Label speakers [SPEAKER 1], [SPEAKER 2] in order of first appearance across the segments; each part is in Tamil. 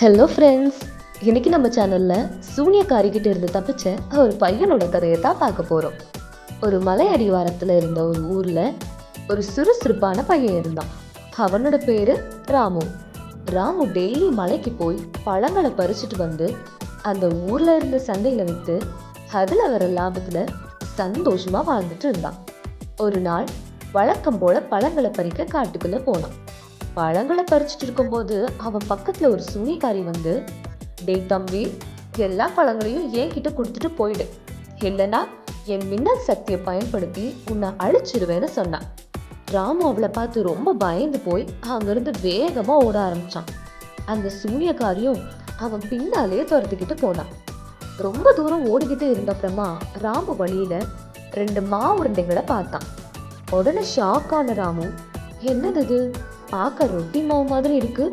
[SPEAKER 1] ஹலோ ஃப்ரெண்ட்ஸ் இன்றைக்கி நம்ம சேனலில் சூனியக்காரிக்கிட்ட இருந்து தப்பிச்ச ஒரு பையனோட கதையை தான் பார்க்க போகிறோம் ஒரு மலை அடிவாரத்தில் இருந்த ஒரு ஊரில் ஒரு சுறுசுறுப்பான பையன் இருந்தான். அவனோட பேர் ராமு. ராமு டெய்லி மலைக்கு போய் பழங்களை பறிச்சுட்டு வந்து அந்த ஊரில் இருந்த சந்தையில் விற்று அதில் வர லாபத்தில் சந்தோஷமாக வாழ்ந்துட்டு இருந்தான். ஒரு நாள் வழக்கம் போல் பழங்களை பறிக்க காட்டுக்குள்ளே போனான். பழங்களை பறிச்சுட்டு இருக்கும்போது அவன் பக்கத்தில் ஒரு சுனிக்காரி வந்து டேய் தம்பி எல்லா பழங்களையும் என்கிட்ட கொடுத்துட்டு போயிடு. இல்லைன்னா என் மின்னல் சக்தியை பயன்படுத்தி உன்னை அழிச்சிருவேன்னு சொன்னான். ராமு அவளை பார்த்து ரொம்ப பயந்து போய் அங்கேருந்து வேகமாக ஓட ஆரம்பித்தான் அந்த சூனியக்காரியும் அவன் பின்னாலே துரத்துக்கிட்டு போனான். ரொம்ப தூரம் ஓடிக்கிட்டு இருந்த அப்புறமா ராமு வழியில் ரெண்டு மாவுருண்டைங்களை பார்த்தான். உடனே ஷாக்கான ராமு என்னது பார்க்க ரொட்டி மாவு மாதிரி இருக்கு.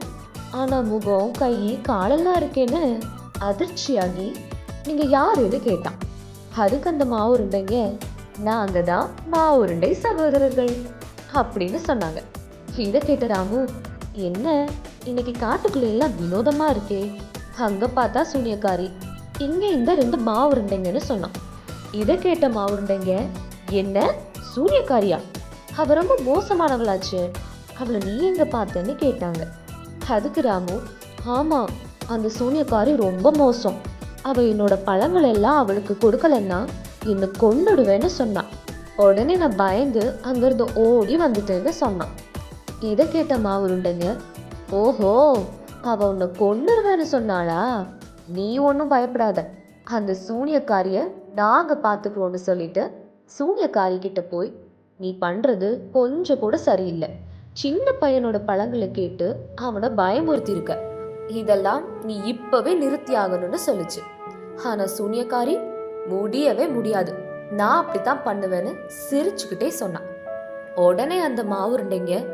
[SPEAKER 1] ஆனால் முகம் கை காலெல்லாம் இருக்கேன்னு அதிர்ச்சியாகி நீங்கள் யாருன்னு கேட்டான். அதுக்கு அந்த மாவு உருண்டைங்க. நாங்கள் தான் மாவு உருண்டை சகோதரர்கள். அப்படின்னு சொன்னாங்க. இதை கேட்ட ராமு என்ன? இன்னைக்கு காட்டுக்குள்ள எல்லாம் வினோதமாக இருக்கே. அங்கே பார்த்தா சூனியக்காரி இங்கே இந்த ரெண்டு மாவு உருண்டைங்கன்னு சொன்னான். இதை கேட்ட மாவு உருண்டைங்க என்ன? சூரியக்காரியா அவ ரொம்ப மோசமானவளாச்சு. அவளை நீ எங்கே பார்த்தேன்னு கேட்டாங்க. அதுக்கு ராமு ஆமாம் அந்த சூனியக்காரி ரொம்ப மோசம். அவள் என்னோட பழங்கள் எல்லாம் அவளுக்கு கொடுக்கலன்னா என்னை கொன்னுடுவேன்னு சொன்னான் உடனே நான் பயந்து அங்கேருந்து ஓடி வந்துட்டேன்னு சொன்னான். இதை கேட்ட மாவுருண்டைங்க ஓஹோ அவ உன்னை கொண்டுடுவேன்னு சொன்னாளா? நீ ஒன்றும் பயப்படாத. அந்த சூனியக்காரியை நாங்கள் பார்த்துக்குவோன்னு சொல்லிட்டு சூனியக்காரி கிட்ட போய் நீ பண்ணுறது கொஞ்சம் கூட சரியில்லை. சின்ன பையனோட பழங்களை கேட்டு அவனை பயமுறுத்தியிருக்க. இதெல்லாம் நீ இப்பவே நிறுத்தி ஆகணும்னு சொல்லுச்சு. ஆனா சூனியக்காரி முடியவே முடியாது. நான் அப்படித்தான் பண்ணுவேன்னு சிரிச்சுக்கிட்டே சொன்னான் உடனே அந்த மாவுருண்டைங்க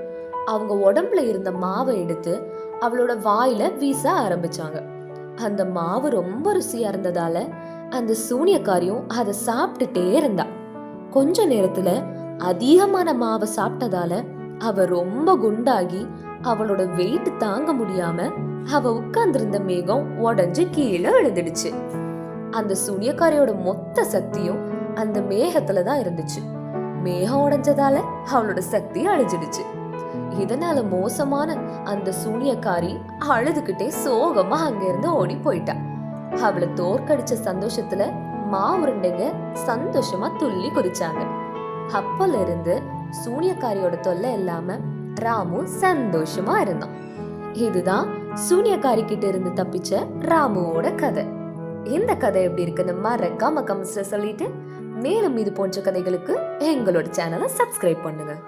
[SPEAKER 1] அவங்க உடம்புல இருந்த மாவை எடுத்து அவளோட வாயில வீச ஆரம்பிச்சாங்க. அந்த மாவு ரொம்ப ருசியா இருந்ததால அந்த சூனியக்காரியும் அதை சாப்பிட்டுட்டே இருந்தா. கொஞ்ச நேரத்துல அதிகமான மாவை சாப்பிட்டதால அவ ரொம்ப குண்டாகி அவளோட வெயிட் தாங்க முடியாம அவ உட்கார்ந்திருந்த மேகம் உடஞ்சு கீழே விழுந்துடுச்சு. அந்த சூனியக்காரியோட மொத்த சக்தியும் அந்த மேகத்துல தான் இருந்துச்சு. மேகம் உடைஞ்சதால அவளோட சக்தி அழிஞ்சிடுச்சு. இதனால மோசமான அந்த சூனியக்காரி அழுதுகிட்டே சோகமா அங்க இருந்து ஓடி போயிட்டா. அவளை தோற்கடிச்ச சந்தோஷத்துல மாவுருண்டைங்க சந்தோஷமா துள்ளி குதிச்சாங்க. அப்பல இருந்து சூனியக்காரியோட தொல்லை இல்லாம ராமு சந்தோஷமா இருந்தான். இதுதான் சூனியக்காரி கிட்ட இருந்து தப்பிச்ச ராமுவோட கதை. இந்த கதை எப்படி இருக்குன்னு மறக்காம கமெண்ட்ஸ்ல சொல்லிட்டு மேலும் இது போன்ற கதைகளுக்கு எங்களோட சேனலை சப்ஸ்கிரைப் பண்ணுங்க.